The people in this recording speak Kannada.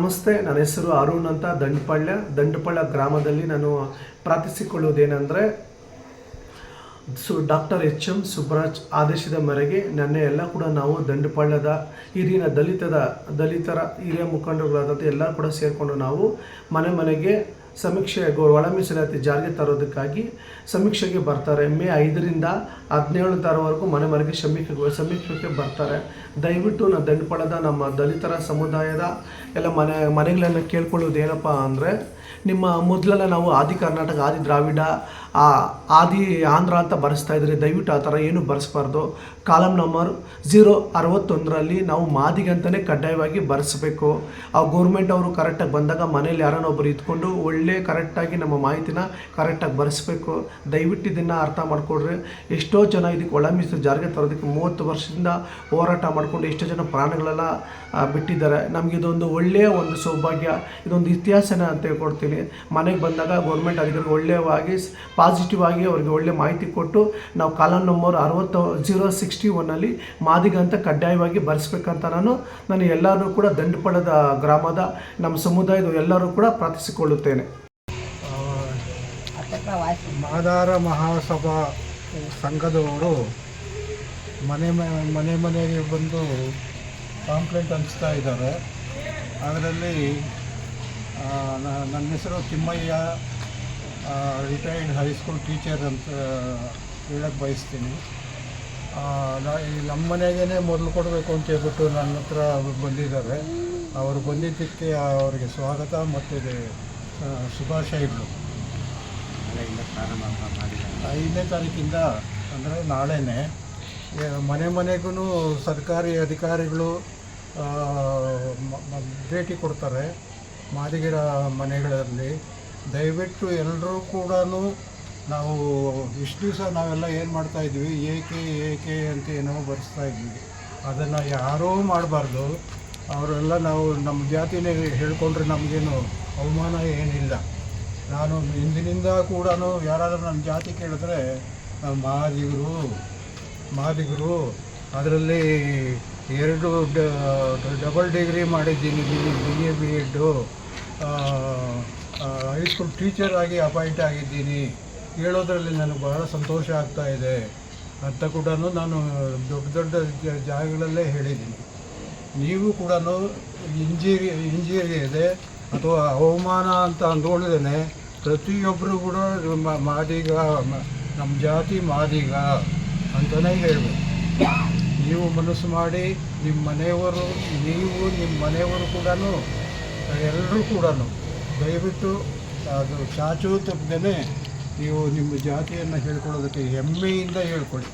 ನಮಸ್ತೆ, ನನ್ನ ಹೆಸರು ಅರುಣ್ ಅಂತ ದಂಡಪಳ್ಳ ದಂಡಪಳ್ಳ ಗ್ರಾಮದಲ್ಲಿ ನಾನು ಪ್ರಾರ್ಥಿಸಿಕೊಳ್ಳುವುದೇನೆಂದರೆ, ಸು, ಡಾಕ್ಟರ್ ಎಚ್ ಎಂ ಸುಬ್ರಾಜ್ ಆದೇಶದ ಮೇರೆಗೆ ನೆನ್ನೆ ಎಲ್ಲ ಕೂಡ ನಾವು ದಂಡಪಳ್ಳದ ಹಿರಿಯ ದಲಿತದ, ದಲಿತರ ಹಿರಿಯ ಮುಖಂಡರುಗಳಾದಂಥ ಎಲ್ಲ ಕೂಡ ಸೇರಿಕೊಂಡು ನಾವು ಮನೆ ಮನೆಗೆ ಸಮೀಕ್ಷೆ ಒಳ ಮೀಸಲಾತಿ ಜಾರಿಗೆ ತರೋದಕ್ಕಾಗಿ ಸಮೀಕ್ಷೆಗೆ ಬರ್ತಾರೆ. ಮೇ ಐದರಿಂದ ಹದಿನೇಳು ತಾರವರೆಗೂ ಮನೆ ಮನೆಗೆ ಸಮೀಕ್ಷೆ ಸಮೀಕ್ಷೆಗೆ ಬರ್ತಾರೆ. ದಯವಿಟ್ಟು ನಾವು ದಂಡಪಳದ ನಮ್ಮ ದಲಿತರ ಸಮುದಾಯದ ಎಲ್ಲ ಮನೆ ಮನೆಗಳನ್ನು ಕೇಳ್ಕೊಳ್ಳೋದು ಏನಪ್ಪ ಅಂದರೆ ನಿಮ್ಮ ಮೊದಲೆಲ್ಲ ನಾವು ಆದಿ ಕರ್ನಾಟಕ ಆದಿ ದ್ರಾವಿಡ ಆ, ಆದಿ ಆಂಧ್ರ ಅಂತ ಬರೆಸ್ತಾ ಇದ್ರೆ ದಯವಿಟ್ಟು ಆ ಥರ ಏನು ಬರೆಸ್ಬಾರ್ದು. ಕಾಲಮ್ ನಂಬರ್ ಝೀರೋ ಅರವತ್ತೊಂದರಲ್ಲಿ ನಾವು ಮಾದಿಗೆ ಅಂತಲೇ ಕಡ್ಡಾಯವಾಗಿ ಬರೆಸ್ಬೇಕು. ಆ ಗೌರ್ಮೆಂಟ್ ಅವರು ಕರೆಕ್ಟಾಗಿ ಬಂದಾಗ ಮನೇಲಿ ಯಾರನ್ನ ಒಬ್ಬರು ಇದ್ಕೊಂಡು ಒಳ್ಳೆ ಕರೆಕ್ಟಾಗಿ ನಮ್ಮ ಮಾಹಿತಿನ ಕರೆಕ್ಟಾಗಿ ಬರೆಸ್ಬೇಕು. ದಯವಿಟ್ಟು ಇದನ್ನು ಅರ್ಥ ಮಾಡಿಕೊಡ್ರಿ. ಎಷ್ಟೋ ಜನ ಇದಕ್ಕೆ ಒಳ ಮೀಸಲು ಜಾರಿಗೆ ತರೋದಕ್ಕೆ ಮೂವತ್ತು ವರ್ಷದಿಂದ ಹೋರಾಟ ಮಾಡಿಕೊಂಡು ಎಷ್ಟೋ ಜನ ಪ್ರಾಣಗಳೆಲ್ಲ ಬಿಟ್ಟಿದ್ದಾರೆ. ನಮಗಿದೊಂದು ಒಳ್ಳೆಯ ಒಂದು ಸೌಭಾಗ್ಯ ಇದೊಂದು ಇತಿಹಾಸನ ಅಂತ ಹೇಳ್ಕೊಡ್ತೀನಿ ಮನೆಗೆ ಬಂದಾಗ ಗೌರ್ಮೆಂಟ್ ಅಧಿಕಾರಿಗೆ ಒಳ್ಳೆಯವಾಗಿ ಪಾಸಿಟಿವ್ ಆಗಿ ಅವ್ರಿಗೆ ಒಳ್ಳೆ ಮಾಹಿತಿ ಕೊಟ್ಟು ನಾವು ಕಾಲಮ್ ನಂಬರ್ ಅರವತ್ತು ಜೀರೋ ಸಿಕ್ಸ್ಟಿ ಒನ್ನಲ್ಲಿ ಮಾದಿಗ ಅಂತ ಕಡ್ಡಾಯವಾಗಿ ಬರೆಸ್ಬೇಕಂತ ನಾನು ನಾನು ಎಲ್ಲರೂ ಕೂಡ ದಂಡಪಳದ ಗ್ರಾಮದ, ನಮ್ಮ ಸಮುದಾಯದ ಎಲ್ಲರೂ ಕೂಡ ಪ್ರಾರ್ಥಿಸಿಕೊಳ್ಳುತ್ತೇನೆ. ಮಾದಾರ ಮಹಾಸಭಾ ಸಂಘದವರು ಮನೆ ಮನೆ ಮನೆಗೆ ಬಂದು ಕಾಂಪ್ಲೇಂಟ್ ಹಂಚ್ತಾ ಇದ್ದಾರೆ. ಅದರಲ್ಲಿ ನನ್ನ ಹೆಸರು ತಿಮ್ಮಯ್ಯ. ರಿಟೈರ್ಡ್ ಹೈಸ್ಕೂಲ್ ಟೀಚರ್ ಅಂತ ಹೇಳಕ್ಕೆ ಬಯಸ್ತೀನಿ. ನಮ್ಮ ಮನೆಗೇ ಮೊದಲು ಕೊಡಬೇಕು ಅಂತ ಹೇಳ್ಬಿಟ್ಟು ನನ್ನ ಹತ್ರ ಬಂದಿದ್ದಾರೆ. ಅವರು ಬಂದಿದ್ದಕ್ಕೆ ಅವರಿಗೆ ಸ್ವಾಗತ ಮತ್ತು ಶುಭಾಶಯಗಳು ಐದನೇ ತಾರೀಕಿಂದ ಅಂದರೆ ನಾಳೆನೇ ಮನೆ ಮನೆಗೂ ಸರ್ಕಾರಿ ಅಧಿಕಾರಿಗಳು ಭೇಟಿ ಕೊಡ್ತಾರೆ. ಮಾದಿಗರ ಮನೆಗಳಲ್ಲಿ ದಯವಿಟ್ಟು ಎಲ್ಲರೂ ಕೂಡ ನಾವು ಇಷ್ಟು ದಿವಸ ನಾವೆಲ್ಲ ಏನು ಮಾಡ್ತಾ ಇದ್ವಿ? ಏಕೆ ಏಕೆ ಅಂತ ಏನೋ ಬರೆಸ್ತಾ ಇದ್ವಿ. ಅದನ್ನು ಯಾರೂ ಮಾಡಬಾರ್ದು. ಅವರೆಲ್ಲ ನಾವು ನಮ್ಮ ಜಾತಿನೇ ಹೇಳ್ಕೊಂಡ್ರೆ ನಮಗೇನು ಅವಮಾನ ಏನಿಲ್ಲ. ನಾನು ಇಂದಿನಿಂದ ಕೂಡ ಯಾರಾದರೂ ನನ್ನ ಜಾತಿ ಕೇಳಿದ್ರೆ, ಮಾದಿಗರು ಮಾದಿಗರು, ಅದರಲ್ಲಿ ಎರಡು ಡಬಲ್ ಡಿಗ್ರಿ ಮಾಡಿದ್ದೀನಿ B B A B Ed high school teacher ಆಗಿ ಅಪಾಯಿಂಟ್ ಆಗಿದ್ದೀನಿ. ಹೇಳೋದ್ರಲ್ಲಿ ನನಗೆ ಬಹಳ ಸಂತೋಷ ಆಗ್ತಾ ಇದೆ ಅಂತ ಕೂಡ ನಾನು ದೊಡ್ಡ ದೊಡ್ಡ ಜಾಗಗಳಲ್ಲೇ ಹೇಳಿದ್ದೀನಿ. ನೀವು ಕೂಡ ಇಂಜಿರಿ ಇಂಜಿರಿ ಇದೆ ಅಥವಾ ಅವಮಾನ ಅಂತ ಅಂದ್ಕೊಂಡಿದ್ದೇನೆ. ಪ್ರತಿಯೊಬ್ಬರು ಕೂಡ ಮಾದಿಗ ನಮ್ಮ ಜಾತಿ ಮಾದಿಗ ಅಂತಲೇ ಹೇಳಬೇಕು ನೀವು ಮನಸ್ಸು ಮಾಡಿ ನಿಮ್ಮ ಮನೆಯವರು, ನೀವು ನಿಮ್ಮ ಮನೆಯವರು ಕೂಡ ಎಲ್ಲರೂ ಕೂಡ ದಯವಿಟ್ಟು ಅದು ಚಾಚು ತಪ್ಪದೇ ನೀವು ನಿಮ್ಮ ಜಾತಿಯನ್ನು ಹೇಳ್ಕೊಳ್ಳೋದಕ್ಕೆ ಹೆಮ್ಮೆಯಿಂದ ಹೇಳ್ಕೊಳ್ಳಿ.